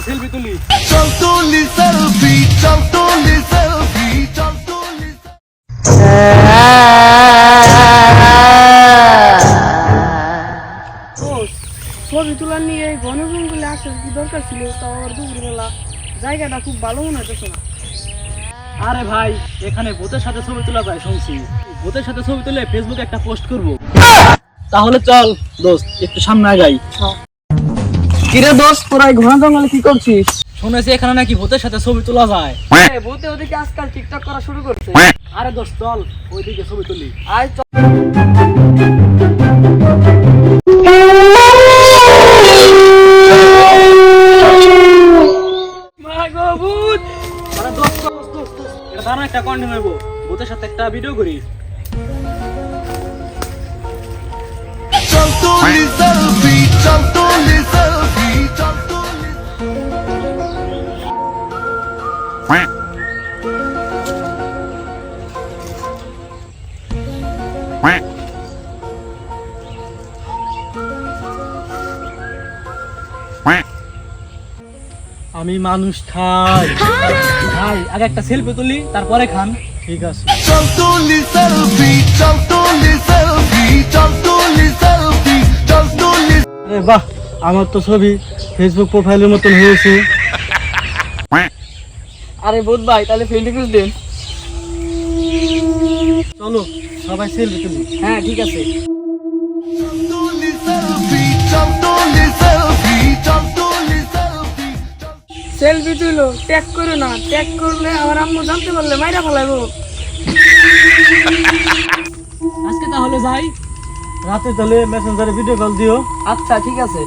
চল তুলি সেলফি চল তুলি ও ছবি তোলার নিয়ে এই ঘন জঙ্গলে আসার কি দরকার ছিল? তাও দুপুরবেলা। জায়গাটা খুব ভালো মনে হতেছে না। আরে ভাই এখানে ভূতের সাথে ছবি তোলা যায় শুনছি। ভূতের সাথে ছবি তুলে ফেসবুকে একটা পোস্ট করব। তাহলে চল দোস্ত একটু সামনে আগাই। কিরে দোষ তোরা এই ঘন জঙ্গলে কি করছিস? শুনেছি এখানে নাকি ভূতের সাথে ছবি তোলা যায়। বলতে ওদিকে আজকাল টিকটক করা শুরু করছে। আরে দোস্ত চল ওইদিকে ছবি তুলি। আয় চল। মা গো ভূত! আরে দোস্ত দোস্ত দোস্ত দোস্ত, এটা দারুণ একটা কন্টেন্ট হইব। ভূতের সাথে একটা ভিডিও করি আমি মানুষ খাই। খাই। আগে একটা সেলফি তুলি তারপরে খান। ঠিক আছে। চল তুলি সেলফি চল তুলি সেলফি চল তুলি সেলফি চল তুলি আরে বাহ আমার তো ছবি ফেসবুক প্রোফাইলের মতন হয়েছে। আরে ভূত ভাই তাহলে ফ্রেন্ড রিকোয়েস্ট দিন। চলো। সবাই সেলফি তুলি। হ্যাঁ ঠিক আছে। সেলফি তুলো ট্যাগ করো না। ট্যাগ করলে আমার আম্মু জানতে পারলে মাইরা ফেলাইবো। আজকে তাহলে ভাই রাতে তাহলে মেসেঞ্জারে ভিডিও কল দিও। আচ্ছা ঠিক আছে।